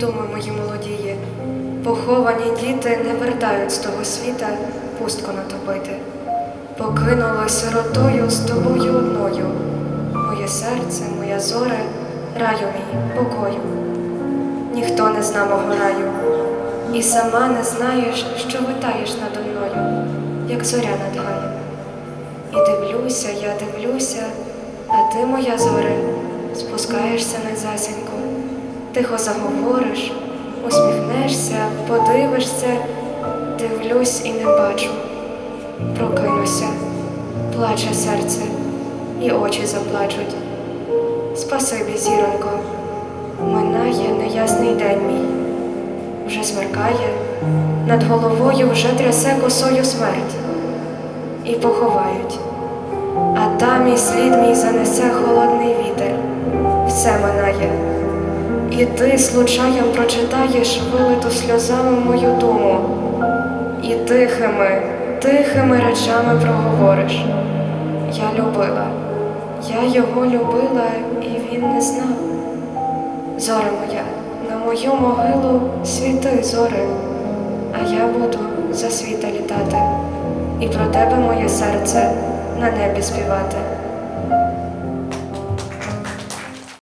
думи мої молодії, поховані діти не вертають з того світа пустко натопити. Покинула сиротою з тобою одною, моє серце, моя зоре, раю мій, покою. Ніхто не зна мого раю, і сама не знаєш, що витаєш надо мною, як зоря над гаєм. І дивлюся, я дивлюся, а ти, моя зоре, спускаєшся незасінько, тихо заговориш, усміхнешся, подивишся, дивлюсь і не бачу. Прокинуся, плаче серце, і очі заплачуть. Спасибі, зіронько, минає неясний день мій. Вже смеркає, над головою вже трясе косою смерть і поховають. А там і слід мій занесе холодний вітер, все минає. І ти случаєм прочитаєш вилиту сльозами мою думу, і тихими, тихими речами проговориш. Я любила, я його любила, і він не знав. Зоре моя, на мою могилу світи зори, а я буду за світа літати, і про тебе моє серце на небі співати.